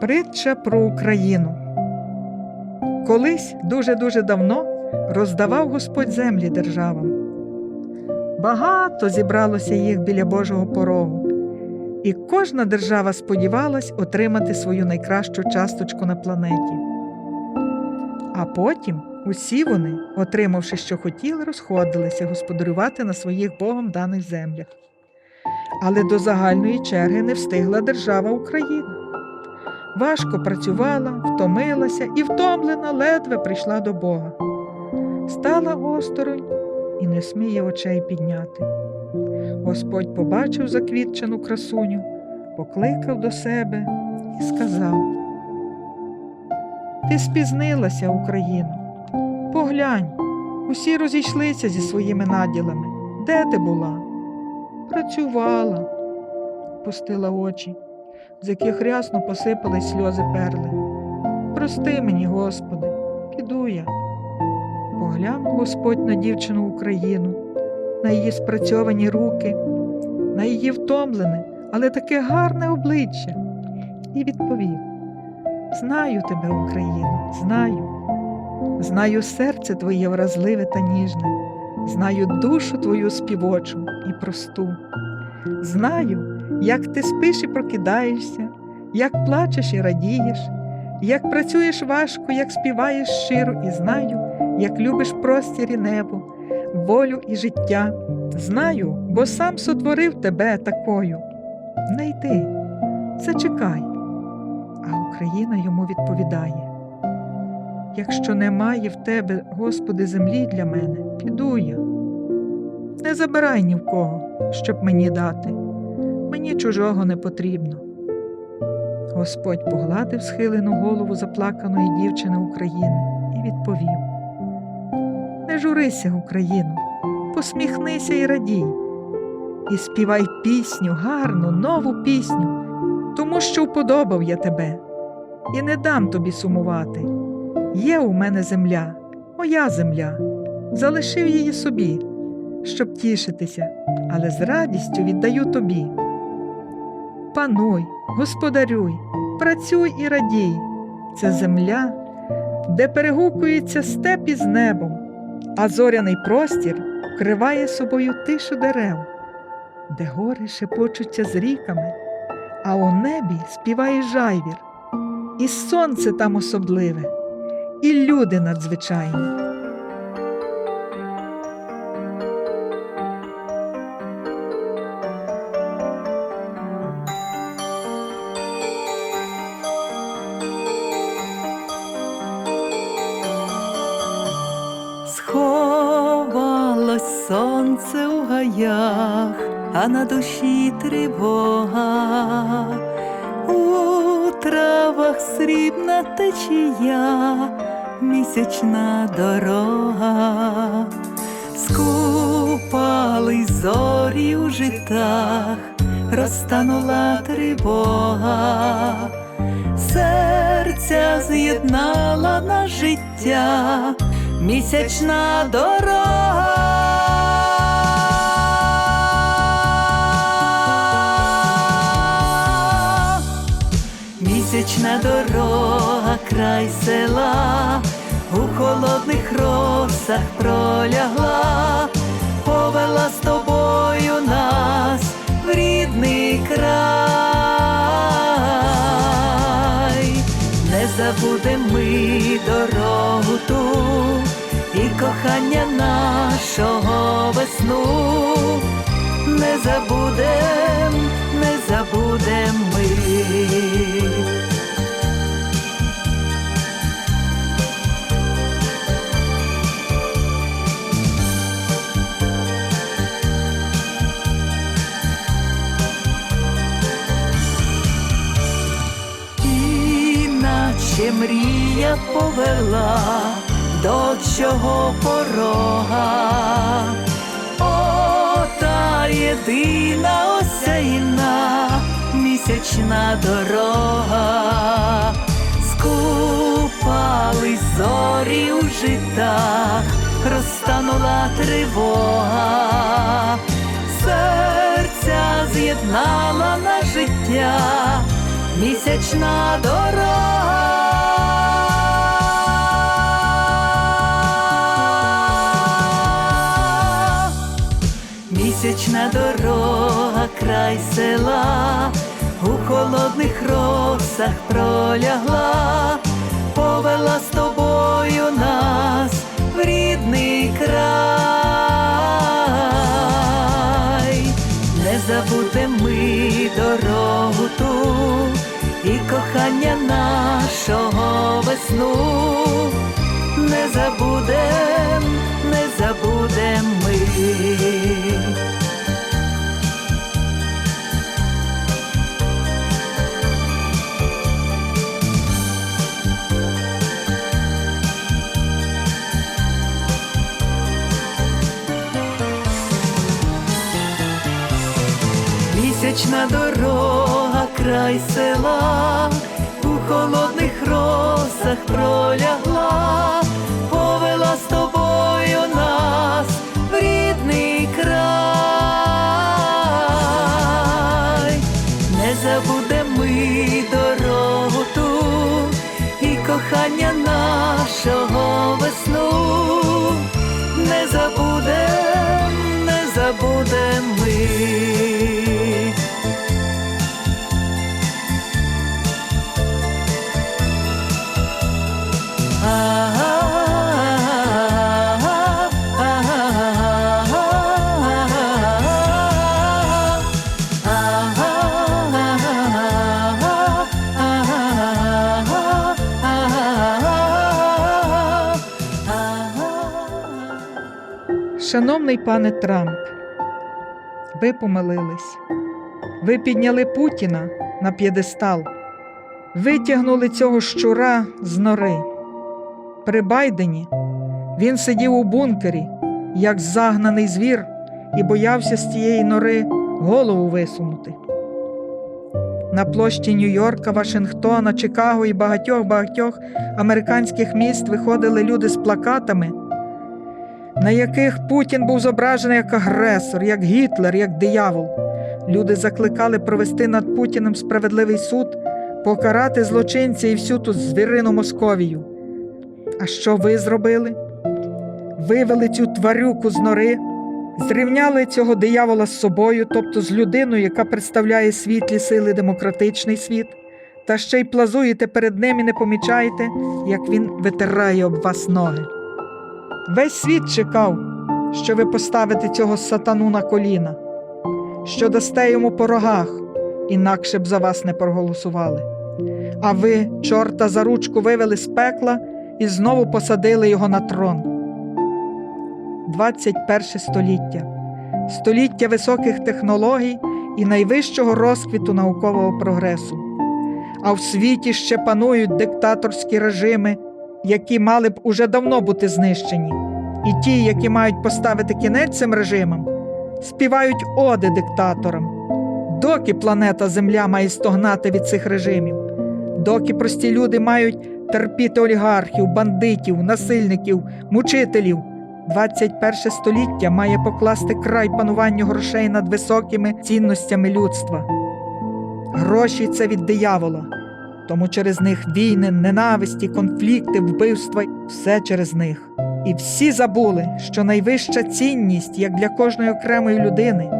Притча про Україну. Колись дуже-дуже давно роздавав Господь землі державам. Багато зібралося їх біля Божого порогу, і кожна держава сподівалась отримати свою найкращу часточку на планеті. А потім усі вони, отримавши, що хотіли, розходилися господарювати на своїх Богом даних землях. Але до загальної черги не встигла держава Україна. Важко працювала, втомилася і втомлена ледве прийшла до Бога. Стала осторонь і не сміє очей підняти. Господь побачив заквітчену красуню, покликав до себе і сказав: Ти спізнилася, Україно. Поглянь, усі розійшлися зі своїми наділами. Де ти була? Працювала, пустила очі з яких рясно посипались сльози перли. Прости мені, Господи, піду я. Поглянув Господь на дівчину Україну, на її спрацьовані руки, на її втомлене, але таке гарне обличчя, і відповів: Знаю тебе, Україно, знаю. Знаю серце твоє вразливе та ніжне, знаю душу твою співочу і просту. Знаю, як ти спиш і прокидаєшся, як плачеш і радієш, як працюєш важко, як співаєш щиро і знаю, як любиш простір і небо, волю і життя. Знаю, бо сам сотворив тебе такою. Не йди, зачекай. А Україна йому відповідає: Якщо немає в тебе, Господи, землі для мене, піду я. Не забирай ні в кого, щоб мені дати мені чужого не потрібно. Господь погладив схилену голову заплаканої дівчини України і відповів: Не журися, Україну, посміхнися і радій, і співай пісню, гарну, нову пісню, тому що вподобав я тебе, і не дам тобі сумувати. Є у мене земля, моя земля, залишив її собі, щоб тішитися, але з радістю віддаю тобі пануй, господарюй, працюй і радій. Це земля, де перегукується степ із небом, а зоряний простір вкриває собою тишу дерев, де гори шепочуться з ріками, а у небі співає жайвір, і сонце там особливе, і люди надзвичайні. Гаях, а на душі тривога, у травах срібна течія, місячна дорога, скупались зорі у житах, розтанула тривога, серця з'єднала на життя місячна дорога, дорога, край села, у холодних росах пролягла, повела з тобою нас в рідний край, не забудем ми дорогу ту і кохання нашого весну, не забудем, не забудем ми. Мрія повела до чого порога, О, та єдина осяйна місячна дорога, скупались зорі у житах, розтанула тривога, серця з'єднала на життя місячна дорога, місячна дорога, край села, у холодних росах пролягла, повела з тобою нас в рідний край, не забудем ми дорогу ту і кохання нашого весну, не забудем, не забудем ми. Місячна дорога, край села, у холодних росах пролягла, повела з тобою нас в рідний край, не забудем ми дорогу ту і кохання нашого весну, не забудем, не забудем Шановний пане Трамп, ви помилились. Ви підняли Путіна на п'єдестал, витягнули цього щура з нори. При Байдені він сидів у бункері, як загнаний звір, і боявся з тієї нори голову висунути. На площі Нью-Йорка, Вашингтона, Чикаго і багатьох багатьох американських міст виходили люди з плакатами на яких Путін був зображений як агресор, як Гітлер, як диявол. Люди закликали провести над Путіним справедливий суд, покарати злочинця і всю ту звірину Московію. А що ви зробили? Вивели цю тварюку з нори, зрівняли цього диявола з собою, тобто з людиною, яка представляє світлі сили демократичний світ, та ще й плазуєте перед ним і не помічаєте, як він витирає об вас ноги. Весь світ чекав, що ви поставите цього сатану на коліна, що дасте йому по рогах, інакше б за вас не проголосували. А ви, чорта за ручку, вивели з пекла і знову посадили його на трон. 21 століття століття високих технологій і найвищого розквіту наукового прогресу. А в світі ще панують диктаторські режими, які мали б уже давно бути знищені. І ті, які мають поставити кінець цим режимам, співають оди диктаторам. Доки планета Земля має стогнати від цих режимів, доки прості люди мають терпіти олігархів, бандитів, насильників, мучителів. 21 століття має покласти край пануванню грошей над високими цінностями людства. Гроші це від диявола, тому через них війни, ненависті, конфлікти, вбивства все через них. І всі забули, що найвища цінність як для кожної окремої людини,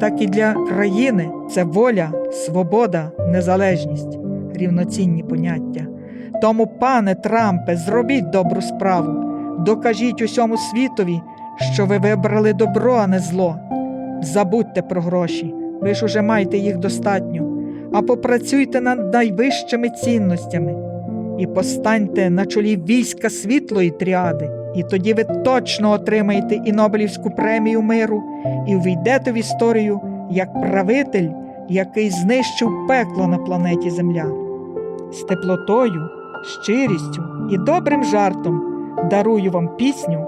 так і для країни це воля, свобода, незалежність, рівноцінні поняття. Тому, пане Трампе, зробіть добру справу, докажіть усьому світові, що ви вибрали добро, а не зло. Забудьте про гроші, ви ж уже маєте їх достатньо, а попрацюйте над найвищими цінностями і постаньте на чолі війська світлої тріади. І тоді ви точно отримаєте і Нобелівську премію миру, і увійдете в історію як правитель, який знищив пекло на планеті Земля. З теплотою, щирістю і добрим жартом дарую вам пісню,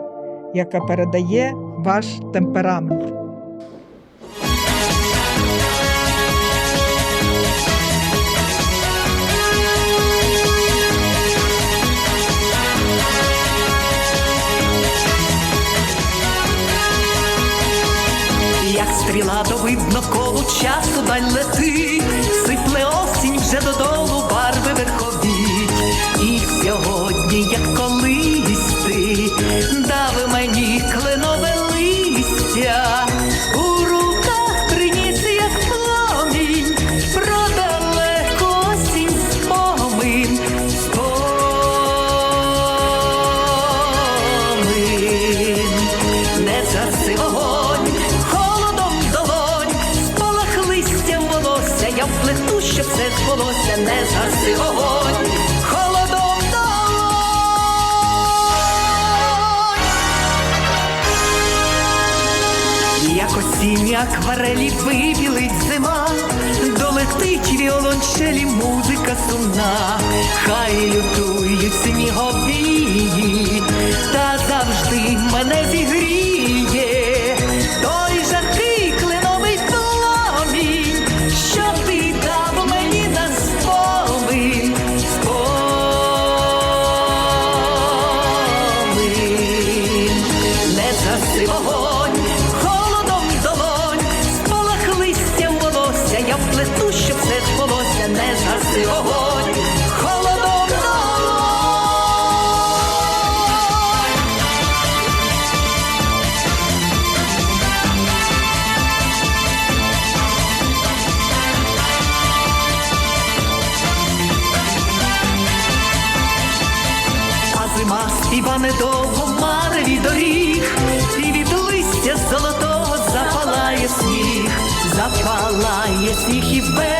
яка передає ваш темперамент. біла, то видно коло часу дай лети, сипле осінь вже додолу, барви верхові. тіні акварелі вибілить зима, долетить віолончелі, музика сумна, хай лютують снігові, та завжди мене зігріють. тане довго мареві доріг, і від листя золотого запалає сніг, запалає сніг і ве.